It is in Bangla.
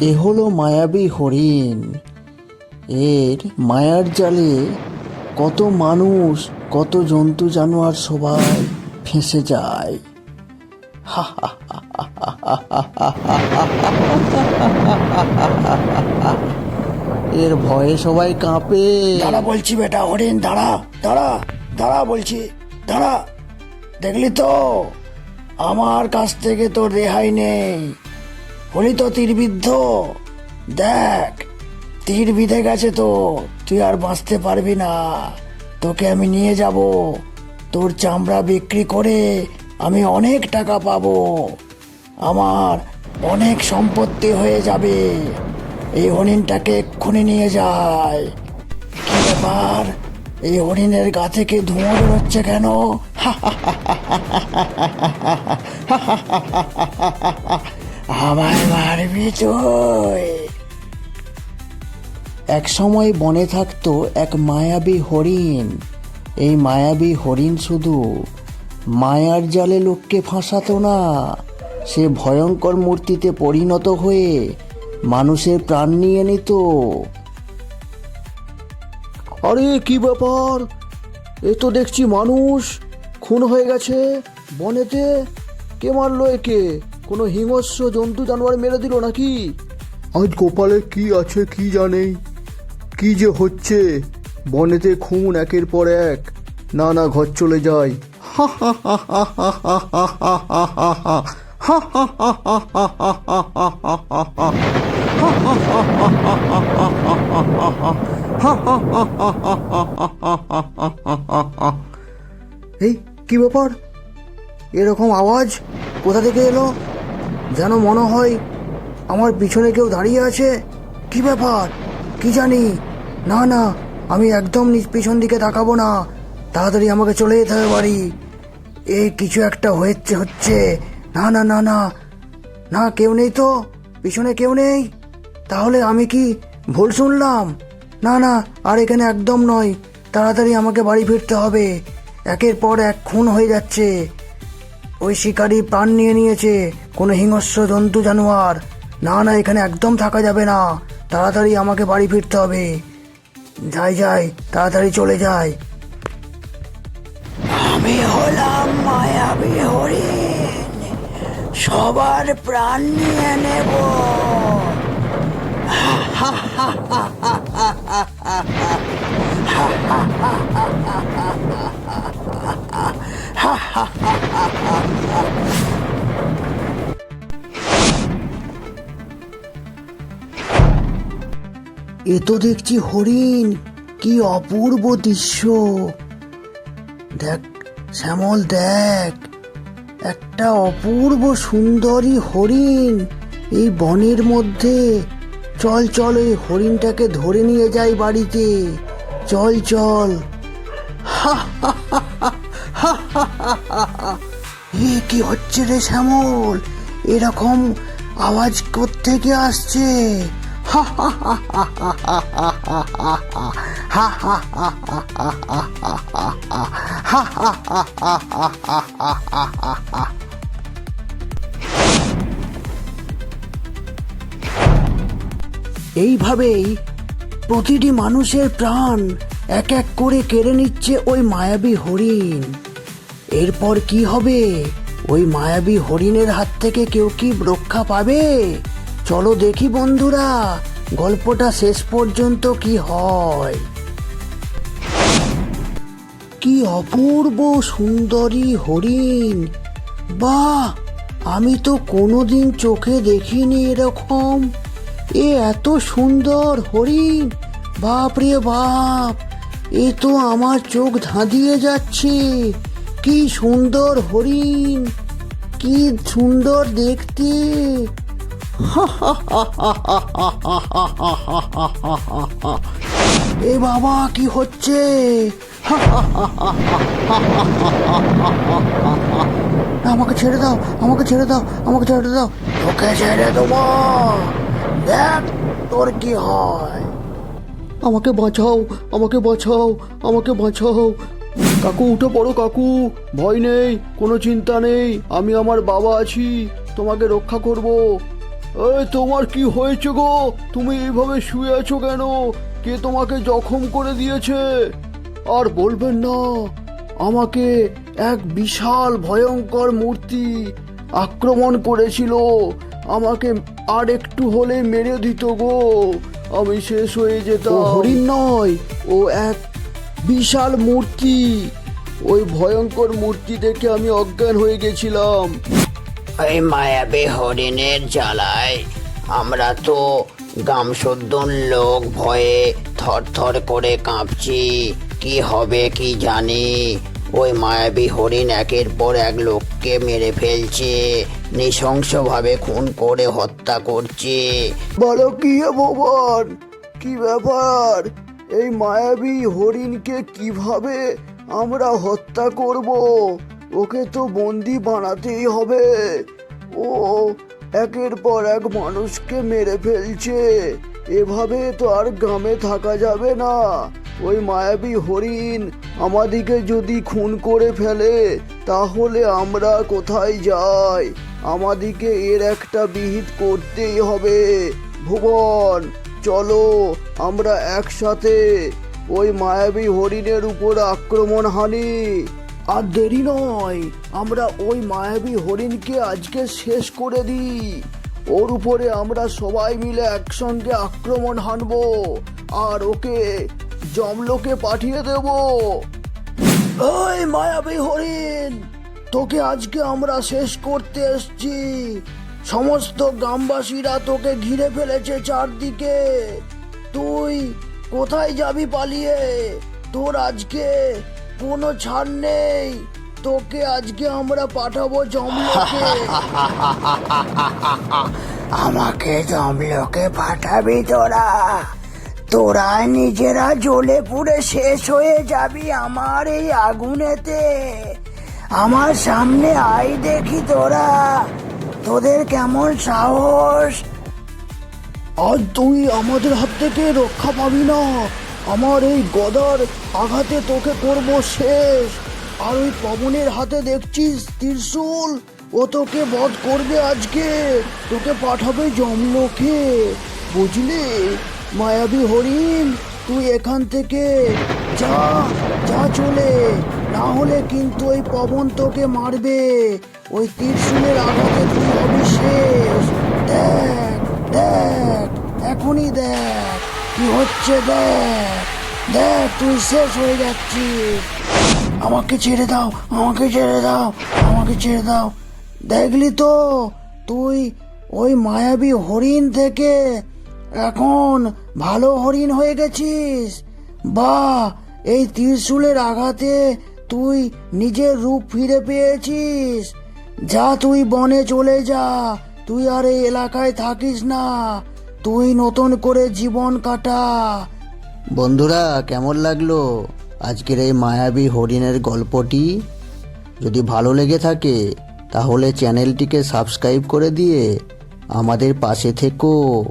এ হলো মায়াবী হরিণ এর মায়ার জালে কত মানুষ কত জন্তু জানোয়ার সবাই ফেঁসে যায় এর ভয়ে সবাই কাঁপে দাঁড়া বলছি বেটা হরিণ দাঁড়া দাঁড়া দাঁড়া বলছি দাঁড়া দেখলি তো আমার কাছ থেকে তোর রেহাই নেই হলি তো তীরবিদ্ধ দেখ তীর বিঁধে গেছে তো তুই আর বাঁচতে পারবি না তোকে আমি নিয়ে যাব তোর চামড়া বিক্রি করে আমি অনেক টাকা পাবো আমার অনেক সম্পত্তি হয়ে যাবে এই হরিণটাকে এক্ষুনি নিয়ে যায় কি ব্যাপার এই হরিণের গা থেকে ধোঁয়া বেরোচ্ছে কেন আমায় মারবি তুই। এক সময় বনে থাকতো এক মায়াবী হরিণ। এই মায়াবী হরিণ শুধু মায়ার জালে লোককে ফাঁসাতো না, সে ভয়ঙ্কর মূর্তিতে পরিণত হয়ে মানুষের প্রাণ নিয়ে নিত। আরে, কি ব্যাপার? এ তো দেখছি মানুষ, খুন হয়ে গেছে বনেতে। কে মারলো একে? কোনো হিংস্র জন্তু জানোয়ার মেরে দিল নাকি আজ গোপালে কি আছে কি জানে কি যে হচ্ছে বনেতে খুন একের পর এক না না ঘর চলে যায় এই কি ব্যাপার এরকম আওয়াজ কোথা থেকে এলো যেন মনে হয় আমার পিছনে কেউ দাঁড়িয়ে আছে? কি ব্যাপার? কি জানি? না না, আমি একদম নিজ পিছন দিকে তাকাবো না। তাড়াতাড়ি আমাকে চলে যেতে হবে বাড়ি। এই কিছু একটা হয়েছে, হচ্ছে। না না না না। না, কেউ নেই তো? পিছনে কেউ নেই? তাহলে আমি কি ভুল শুনলাম? না না, আর এখানে একদম নয়। তাড়াতাড়ি আমাকে বাড়ি ফিরতে হবে। একের পর এক খুন হয়ে যাচ্ছে। ওই শিকারি প্রাণ নিয়ে নিয়েছে। কোনো হিংস্র জন্তু জানোয়ার। না না, এখানে একদম থাকা যাবে না। তাড়াতাড়ি আমাকে বাড়ি ফিরতে হবে। যাই যাই, তাড়াতাড়ি চলে যাই। আমি হলাম মায়াবী হরিণ। সবার প্রাণ নিয়ে নেব। এ তো দেখছি হরিণ, কি অপূর্ব দৃশ্য। দেখ, শ্যামল, দেখ, একটা অপূর্ব সুন্দরী হরিণ। এই বনের মধ্যে, চল চল, এই হরিণটাকে ধরে নিয়ে যাই বাড়িতে। চল চল। এ কি হচ্ছে রে শ্যামল? এরকম আওয়াজ থেকে আসছে? এইভাবেই প্রতিটি মানুষের প্রাণ এক এক করে কেড়ে নিচ্ছে ওই মায়াবী হরিণ। এরপর কি হবে? ওই মায়াবী হরিণের হাত থেকে কেউ কি রক্ষা পাবে? চলো দেখি বন্ধুরা, গল্পটা শেষ পর্যন্ত কি হয়। কি অপূর্ব সুন্দরী হরিণ। বাহ, আমি তো কোনোদিন চোখে দেখিনি এরকম। এ এত সুন্দর হরিণ, বাপ রে বাপ, এ তো আমার চোখ ধাঁধিয়ে যাচ্ছে। কি সুন্দর হরিণ, কি সুন্দর দেখতে। এ বাবা, কি হচ্ছে? আমাকে ছেড়ে দাও, আমাকে ছেড়ে দাও, আমাকে ছেড়ে দাও। তোকে ছেড়ে দেবো। দেখ তোর কি হয়। আমাকে বাঁচাও আমাকে বাঁচাও আমাকে বাঁচাও। কাকু, উঠে পড়ো কাকু। ভয় নেই, কোনো চিন্তা নেই। আমি আমার বাবা আছি, তোমাকে রক্ষা করব। তোমার কি হয়েছে গো? তুমি এইভাবে শুয়ে আছো কেন? কে তোমাকে জখম করে দিয়েছে? আর বলবেন না, আমাকে এক বিশাল ভয়ঙ্কর মূর্তি আক্রমণ করেছিল। আমাকে আর একটু হলে মেরে দিত গো। আমি শেষ হয়ে যেতাম। হরিণ নয়, ও এক বিশাল মূর্তি। ওই ভয়ঙ্কর মূর্তি দেখে আমি অজ্ঞান হয়ে গেছিলাম। ওই মায়াবী হরিণের জ্বালায়। আমরা তো গামসুদ্দন লোক ভয়ে থরথর করে কাঁপছি। কি হবে কি জানি? ওই মায়াবী হরিণ একের পর এক লোককে মেরে ফেলছে। নৃশংসভাবে খুন করে হত্যা করছে। বলো কি হে ভগবান? কি ব্যাপার? এই মায়াবী হরিণকে কীভাবে আমরা হত্যা করব? ওকে তো বন্দি বানাতেই হবে। ও একের পর এক মানুষকে মেরে ফেলছে। এভাবে তো আর গ্রামে থাকা যাবে না। ওই মায়াবী হরিণ আমাদিকে যদি খুন করে ফেলে, তাহলে আমরা কোথায় যাই? আমাদিকে এর একটা বিহিত করতেই হবে। ভুবন, চলো আমরা একসাথে। ওই মায়াবী হরিণের উপর আক্রমণ হানি। আর দেরি নয়, আমরা ওই মায়াবী হরিণকে আজকে শেষ করে দিই। ওর উপরে আমরা সবাই মিলে একসঙ্গে আক্রমণ হানবো, আর ওকে জমলোকে পাঠিয়ে দেব। ওই মায়াবী হরিণ, তোকে আজকে আমরা শেষ করতে এসছি। সমস্ত গ্রামবাসীরা তোকে ঘিরে ফেলেছে চারদিকে। তুই কোথায় যাবি পালিয়ে? তোর আজকে কোনো ছাড় নেই। তোকে আজকে আমরা পাঠাবো জমলোকে আমাকে জমলোকে পাঠাবি তোরা। তোরা নিজেরা জ্বলে পুড়ে শেষ হয়ে যাবি আমার এই আগুনেতে। আমার সামনে আই দেখি তোরা। তোদের কেমন সাহস? আজ তুই আমাদের হাত থেকে রক্ষা পাবি না। আমার এই গদার আঘাতে তোকে করব শেষ। আর ওই পবনের হাতে দেখছিস, ত্রিশূল? ও তোকে বধ করবে আজকে। তোকে পাঠাবে জমলোকে বুঝলি? মায়াবী হরিণ, তুই এখান থেকে যা যা চলে। না হলে কিন্তু ওই পবন তোকে মারবে। ওই ত্রিশূলের আঘাতে তুই হবি শেষ। দেখ দেখ, এখনই দেখ। কি হচ্ছে দেখ? দেখ, তুই শেষ হয়ে যাচ্ছিস। আমাকে ছেড়ে দাও, আমাকে ছেড়ে দাও, আমাকে ছেড়ে দাও। দেখলি তো, তুই ওই মায়াবী হরিণ থেকে এখন ভালো হরিণ হয়ে গেছিস। বা, এই ত্রিশূলের আঘাতে তুই নিজের রূপ ফিরে পেয়েছিস। যা তুই বনে চলে যা, তুই আর এই এলাকায় থাকিস না। তুই নতুন করে জীবন কাটা। বন্ধুরা, কেমন লাগল আজকের এই মায়াবী হরিণের গল্পটি? যদি ভালো লেগে থাকে, তাহলে চ্যানেলটিকে সাবস্ক্রাইব করে দিয়ে আমাদের পাশে থেকো।